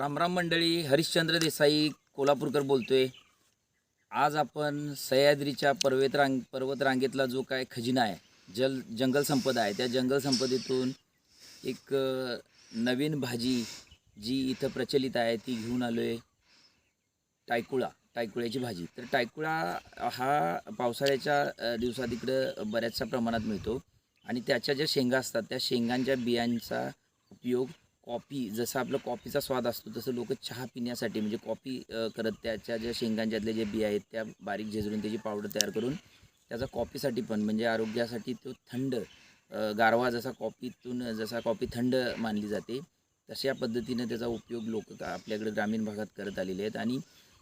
रामराम मंडळी हरिश्चंद्र देसाई कोल्हापूरकर बोलतोय. आज आपण सह्याद्रीच्या पर्वतरांग पर्वतरांगेतला पर्वत रांगेतला जो काय खजिना आहे जल जंगल संपदा आहे त्या जंगल संपदेतून एक नवीन भाजी जी इथं प्रचलित आहे ती घेऊन आलो आहे टायकुळा टायकुळ्याची भाजी. तर टायकुळा हा पावसाळ्याच्या दिवसात इकडं बऱ्याचशा प्रमाणात मिळतो. आणि त्याच्या ज्या शेंगा असतात त्या शेंगांच्या बियांचा उपयोग कॉफी जसं आपलं कॉफीचा स्वाद असतो तसं लोक चहा पिण्यासाठी म्हणजे कॉफी करत त्याच्या ज्या शेंगांच्यातले जे बिया आहेत त्या बारीक झेजरून त्याची पावडर तयार करून त्याचा कॉफीसाठी पण म्हणजे आरोग्यासाठी तो थंड गारवा जसा कॉफीतून जसा कॉफी थंड मानली जाते तशा पद्धतीनं त्याचा उपयोग लोक आपल्याकडे ग्रामीण भागात करत आलेले आहेत. आणि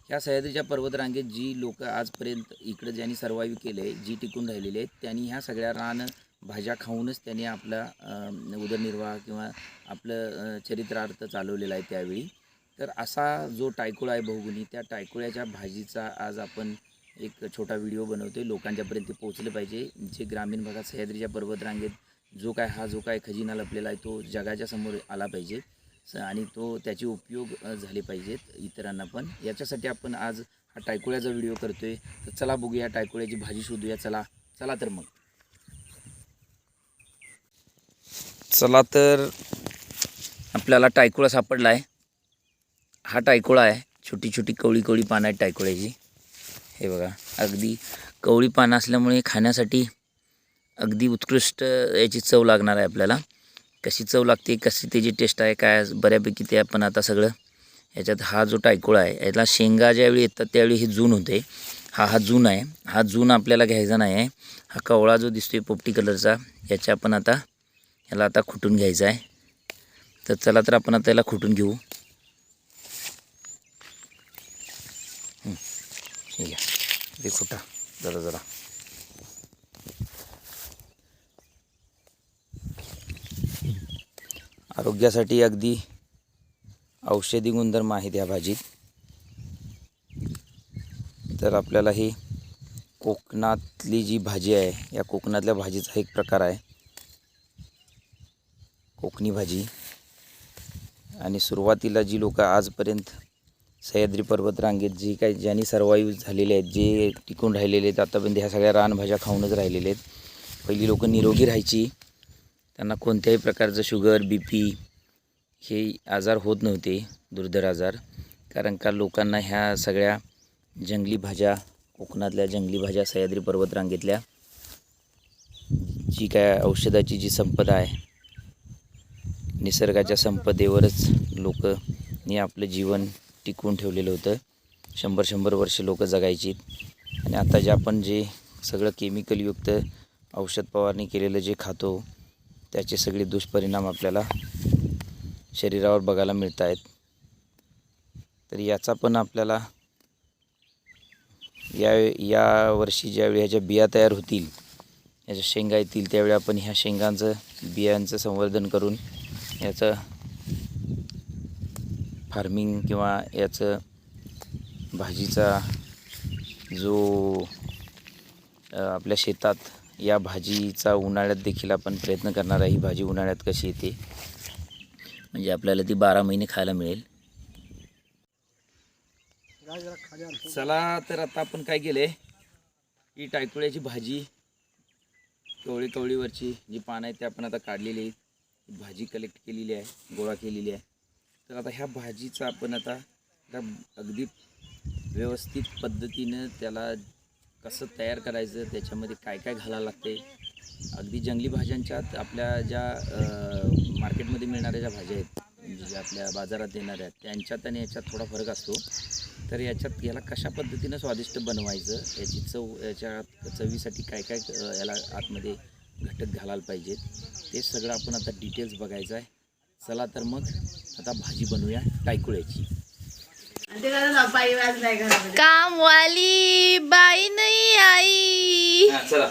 ह्या सह्याद्रीच्या पर्वतरांगेत जी लोक आजपर्यंत इकडं ज्यांनी सर्वाईव्ह केले आहे जी टिकून राहिलेली आहेत त्यांनी ह्या सगळ्या रान भाज्या खाऊनच त्याने आपला उदरनिर्वाह किंवा आपलं चरित्रार्थ चालवलेला आहे त्यावेळी. तर असा जो टायकुळा आहे बहुगुणी त्या टायकुळ्याच्या भाजीचा आज आपण एक छोटा व्हिडिओ बनवतोय. लोकांच्यापर्यंत ते पोहोचले पाहिजे. जे ग्रामीण भागात सह्याद्रीच्या पर्वतरांगेत जो काय हा जो काय खजिना लपलेला आहे तो जगाच्या समोर आला पाहिजे. स आणि तो त्याचे उपयोग झाले पाहिजेत इतरांना पण. याच्यासाठी आपण आज हा टायकुळ्याचा व्हिडिओ करतोय. तर चला बघूया टायकुळ्याची भाजी शोधूया. चला चला तर मग. चला तर आपल्याला टायकुळा सापडला आहे हा टायकुळा आहे. छोटी छोटी कवळी कवळी पानं आहेत टायकुळ्याची. हे बघा अगदी कवळी पानं असल्यामुळे खाण्यासाठी अगदी उत्कृष्ट याची चव लागणार आहे आपल्याला. कशी चव लागते कशी त्याची टेस्ट आहे काय बऱ्यापैकी ते आपण आता सगळं याच्यात हा जो टायकुळा आहे याला शेंगा ज्यावेळी येतात त्यावेळी हे जून होते. हा हा जून आहे. हा जून आपल्याला घ्यायचा नाही आहे. हा कवळा जो दिसतो आहे पोपटी कलरचा याच्या आपण आता याला आता खुटून घ्यायचं आहे. तर चला तर आपण आता याला खुटून घेऊ. ते खुटा. जरा जरा. आरोग्यासाठी अगदी औषधी गुणधर्म आहेत या भाजीत तर आपल्याला ही कोकणातली जी भाजी आहे या कोकणातल्या भाजीचा एक प्रकार आहे. कोकणी भाजी. आणि सुरुवातीला जी लोकं आजपर्यंत सह्याद्री पर्वत रांगेत जी काही ज्यांनी सर्वाईव्ह झालेले आहेत जे टिकून राहिलेले आहेत आतापर्यंत ह्या सगळ्या रानभाज्या खाऊनच राहिलेले आहेत. पहिली लोकं निरोगी राहायची. त्यांना कोणत्याही प्रकारचं शुगर बी पी हे आजार होत नव्हते दुर्धर आजार. कारण का लोकांना ह्या सगळ्या जंगली भाज्या कोकणातल्या जंगली भाज्या सह्याद्री पर्वत रांगेतल्या जी काय औषधाची जी संपदा आहे निसर्गाच्या संपदेवरच लोकनी आपलं जीवन टिकवून ठेवलेलं होतं. शंभर शंभर वर्ष लोक जगायची. आणि आता जे आपण जे सगळं केमिकलयुक्त औषध फवारणी केलेलं जे खातो त्याचे सगळे दुष्परिणाम आपल्याला शरीरावर बघायला मिळत आहेत तर याचा पण आपल्याला या या वर्षी ज्यावेळी ह्याच्या बिया तयार होतील याच्या शेंगा येतील त्यावेळी आपण ह्या शेंगांचं बियांचं संवर्धन करून याचं फार्मिंग किंवा याचं भाजीचा जो आपल्या शेतात या भाजीचा उन्हाळ्यात देखील आपण प्रयत्न करणार आहे. ही भाजी उन्हाळ्यात कशी येते? म्हणजे आपल्याला ती बारा महिने खायला मिळेल. चला तर आता आपण काय केलं आहे ही टायकुळ्याची भाजी कवळी कवळीवरची जी पानं आहेत ती आपण आता काढलेली आहेत. भाजी कलेक्ट केलेली आहे गोळा केलेली आहे. तर आता ह्या भाजीचा आपण आता त्या अगदी व्यवस्थित पद्धतीनं त्याला कसं तयार करायचं त्याच्यामध्ये काय काय घालायला लागते? अगदी जंगली भाज्यांच्यात आपल्या ज्या मार्केटमध्ये मिळणाऱ्या ज्या भाज्या आहेत म्हणजे ज्या आपल्या बाजारात येणाऱ्या आहेत त्यांच्यात आणि याच्यात थोडा फरक असतो. तर याच्यात याला कशा पद्धतीनं स्वादिष्ट बनवायचं याची चव याच्या चवीसाठी काय काय याला आतमध्ये घटक घालायला पाहिजेत? ते सगळं आपण आता डिटेल्स बघायचं आहे. चला तर मग आता भाजी बनवूया टायकुळ्याची. कामवाली बाई नहीं आई. चला.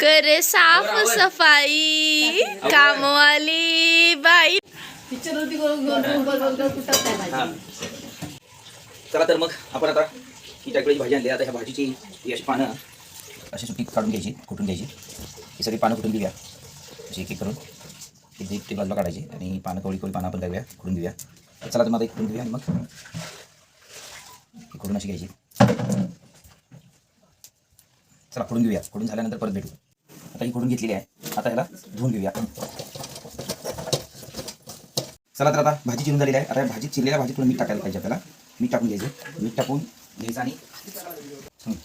करे साफ. सफाई. कामवाली बाई. चला तर मग आपण आता ही टाकळीची भाजी आणली. आता ह्या भाजीची ही अशी पानं अशी सुट्टी काढून घ्यायची कुटून घ्यायची. ही सगळी पानं कुटून घेऊया. अशी एक एक करून ही जी ती बाजूला काढायची आणि ही पानं कवळी कवळी पानं आपण काय कुटून घेऊया चला आता एक करून घेऊया आणि मग ही खोडून अशी घ्यायची. चला खोडून घेऊया. खोडून झाल्यानंतर परत भेटू. आता ही खोडून घेतलेली आहे. आता याला धुवून घेऊया. चला तर आता भाजी चिरून झालेली आहे. आता या भाजीत चिरलेल्या भाजीत थोडं मीठ टाकायला पाहिजे आपल्याला. मीठ टाकून घ्यायचं. मीठ टाकून घ्यायचं आणि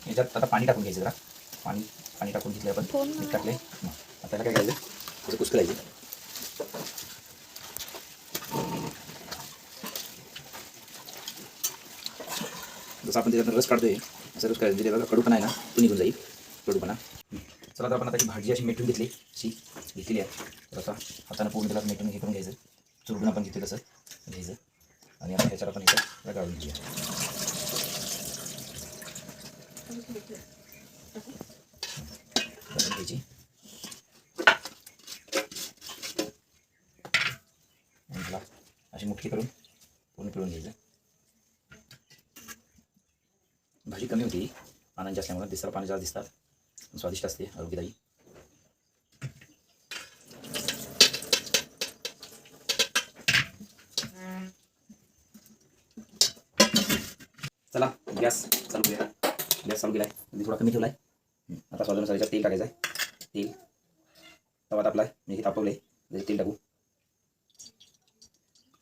याच्यात आता पाणी टाकून घ्यायचं जरा. पाणी पाणी टाकून घेतलं आपण. मीठ टाकले आता काय करायचं त्याचं कुस्करायचं जसं आपण त्याच्यात रस काढतोय असं रस काढायचं त्याचा कडूपणा आहे ना तो निघून जाईल कडूपणा. चला तर आपण आता ही भाजी अशी मेटून घेतली अशी घेतलेली आहे. तर आता हातानं पूर्ण त्याला मेटून हे करून घ्यायचं. चुरडून आपण घेतलं तसं घ्यायचं. आणि आता त्याच्यावर आपण इथं काढून घेऊया. घ्यायची आणि त्याला मोठी करून पूर्ण पिळून घ्यायचं. भाजी कमी होती. पानांची असल्यामुळे दिसायला पाणी जास्त दिसतात स्वादिष्ट असते आरोग्यदायी. चला गॅस चालू केला गॅस चालू केला आहे थोडा कमी ठेवला आहे आता स्वादानुसार याच्यात तेल टाकायचं आहे तेल तवा तापला आहे मी हे तापवलं आहे तेल टाकू.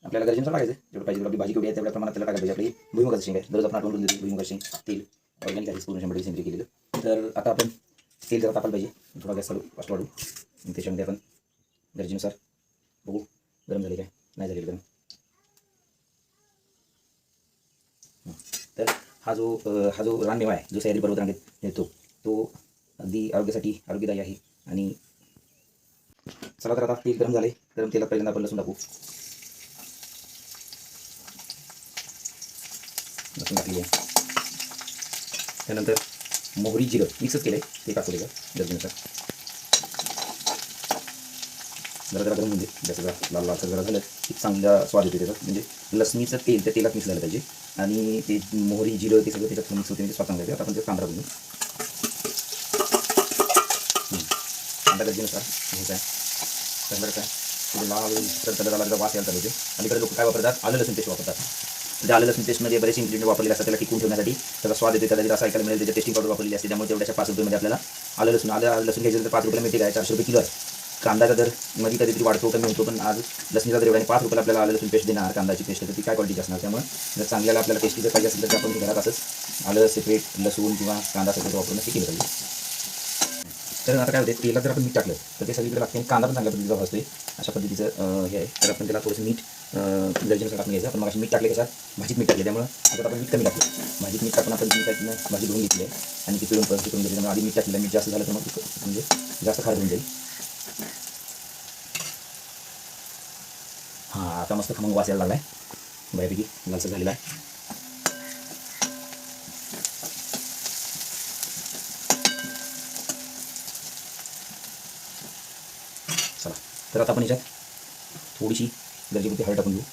आपल्याला गरजेनुसार लागायचं. जेवढं पाहिजे आपली भाजी केवढी आहे तेवढ्या प्रमाणात त्याला टाकायला पाहिजे. आपली भुईमुगाचं शेंग आहे. दररोज आपण आठवण देतो भुईमुगाचं शेंग तेल. ऑर्गॅनिक आहे पूर्ण शंभर सेंद्रिय केलेलं. तर आता आपण तेल जरा तापायला पाहिजे. थोडा गॅस चालू फास्ट वाढू. त्याच्यामध्ये आपण गरजेनुसार बघू. गरम झाले काय? नाही झालेलं गरम. तर हा जो हा जो रानमेवा आहे जो सह्याद्री पर्वत रांगेत मिळतो तो अगदी आरोग्यासाठी आरोग्यदायी आहे. आणि चला तर आता तेल गरम झाले गरम तेलात पहिल्यांदा आपण लसूण टाकू. लसूण टाकली आहे. त्यानंतर मोहरी जिरं मिक्सच केलं आहे ते टाकू त्याच्यात गरजेनुसार. जरा जरा गरम म्हणजे जास्त जरा लाल लालसर जरा झालं की चांगला स्वाद येतो त्याचा. म्हणजे लसणीचं तेल त्या तेलात मिक्स झालं पाहिजे. आणि ते मोहरी जिरं ते सगळं त्याच्यात मिक्स होते म्हणजे स्वाद चांगला येते आता आपण ते कांदा बनवू. कांदा गरजेनुसार घ्यायचा आहे. त्यानंतर काय लाल तर त्याला वास यायला चालू होते आणि इकडे लोक काय वापरतात? आलं लसूण पेस्ट वापरतात. म्हणजे आलं लसूण पेस्टमध्ये बरेच इन्ग्रेडियंट वापरलेले असतात त्याला टिकून ठेवण्यासाठी त्याचा स्वाद येते त्याला जर असं ऐकायला मिळेल त्याच्या टेस्टिंग पावडर वापरलेली असते त्यामुळे तेवढ्याच्या पाच रुपयामध्ये आपल्याला आलं लसूण. आलं लसूण घ्यायचं तर पाच रुपयाला मिळते काय? चारशे रुपये किलो आहे. कांदाचा दरमध्ये कधीतरी वाढतो कमी होतो पण आज लसणीचा दर एवढा पाच रुपयाला आपल्याला आलं लसूण पेस्ट देणार कांदाची पेस्ट तर ती काय क्वालिटीची असणार? त्यामुळे जर चांगल्याला आपल्याला टेस्टी जर पाहिजे असेल तर आपण घरात असंच आलं सेपरेट लसूण किंवा कांदा सेपरेट वापरून हे केलं पाहिजे तर आता काय होते तेला जर आपण मीठ टाकलं तर ते सगळीकडे लागते कांदा पण चांगल्या पद्धतीचा भाजतोय. अशा पद्धतीचं हे आहे. तर आपण त्याला थोडंसं मीठ अं, गरजेनुसार टाकून घ्यायचं आपण मग मीठ टाकले कसं? भाजीत मीठ टाकले त्यामुळे आता आपण मीठ कमी टाकलं भाजीत मीठ टाकून आपण मीठ टाकून भाजी धुवून घेतली आहे. आणि ती पिळून परत करून घेतली. त्यामुळे आधी मीठ टाकलेलं मीठ जास्त झालं तर मग म्हणजे जास्त खार होऊन जाईल. हां आता मस्त खमंग वाचायला लागला आहे बऱ्यापैकी लालसर झालेला आहे. चला तर आता आपण याच्यात थोडीशी गरजेपुरती हळद टाकून घेऊ.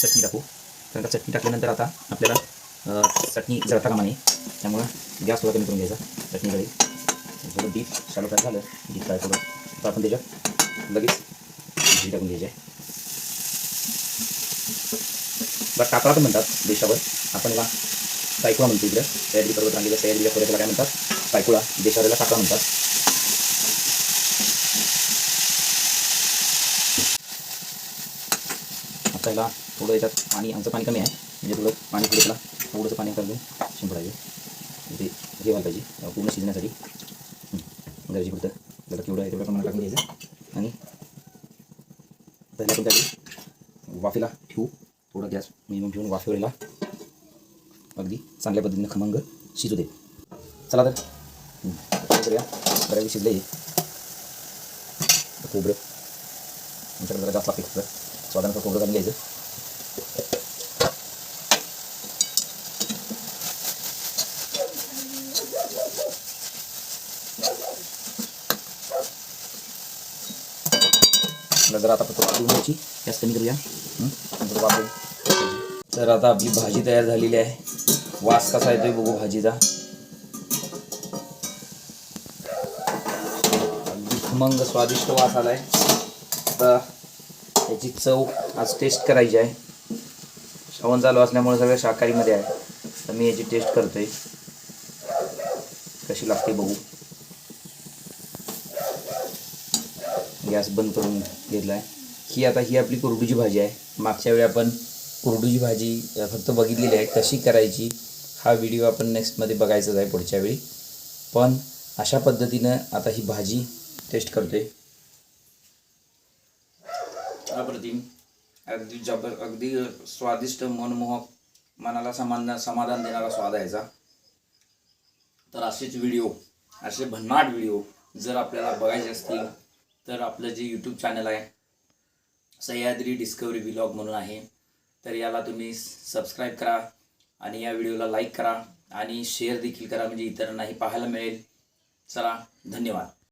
चटणी टाकू. कारण का चटणी टाकल्यानंतर आता आपल्याला चटणी जळता कामा नये. त्यामुळं गॅस थोडा कमी करून घ्यायचा चटणीकडे थोडं डीप शालो फ्राय झालं डीप फ्राय थोडं. आता आपण त्याच्यात लगेच भाजी टाकून घ्यायची आहे. बरं काकळा पण म्हणतात देशावर. आपण याला सायकुळा म्हणतो इकडे. सह्याद्री पर्वत रांगेला सह्याद्रीच्या खोऱ्याला काय म्हणतात? सायकुळा देशावरला काकडा म्हणतात. आता थोडं याच्यात पाणी आमचं पाणी कमी आहे. म्हणजे थोडं पाणी पुढे त्याला थोडंसं पाणी घालून शिंपडायचं ते म्हणजे हे व्हायला पाहिजे. पूर्ण शिजण्यासाठी. गरजे पुरतं. त्याला केवढं आहे तेवढं प्रमाणात टाकून घ्यायचं. आणि पहिला आपण त्याची वाफेला ठेवू. थोडा गॅस मिनिमम ठेवून वाफेवरीला अगदी चांगल्या पद्धतीनं खमंग शिजू दे. चला तर. करूया. बऱ्यापैकी शिजले खोबरं. जरा जास्त लागते खोबरं. स्वादानुसार खोबरं घालून घ्यायचं. जर आता फक्त घ्यायची गॅस कमी करूया. तर आता आपली भाजी तयार झालेली आहे. वास कसा येतोय बघू भाजीचा. अगदी खमंग स्वादिष्ट वास आलाय. आता याची चव आज टेस्ट करायची आहे. श्रावण चालू असल्यामुळे सगळं शाकाहारीमध्ये आहे. तर मी याची टेस्ट करतोय. कशी लागते बघू. गॅस बंद करून घेतला आहे ही आता ही आपली कुरडूची भाजी आहे. मागच्या वेळी आपण कुरडूची भाजी फक्त बघितलेली आहे. कशी करायची हा व्हिडिओ आपण नेक्स्टमध्ये बघायचाच आहे पुढच्या वेळी. पण अशा पद्धतीनं आता ही भाजी टेस्ट करतोय. अप्रतिम. अगदी जबर अगदी स्वादिष्ट मनमोहक मनाला समाधान समाधान देणारा स्वाद आहे तर असेच व्हिडिओ असे भन्नाट व्हिडिओ जर आपल्याला बघायचे असतील तर आपलं जे यूट्यूब चॅनल आहे सह्याद्री डिस्कवरी व्लॉग म्हणून आहे तर याला तुम्ही सबस्क्राईब करा आणि या व्हिडिओला लाईक करा आणि शेअर देखील करा म्हणजे इतरांनाही पाहायला मिळेल. चला धन्यवाद.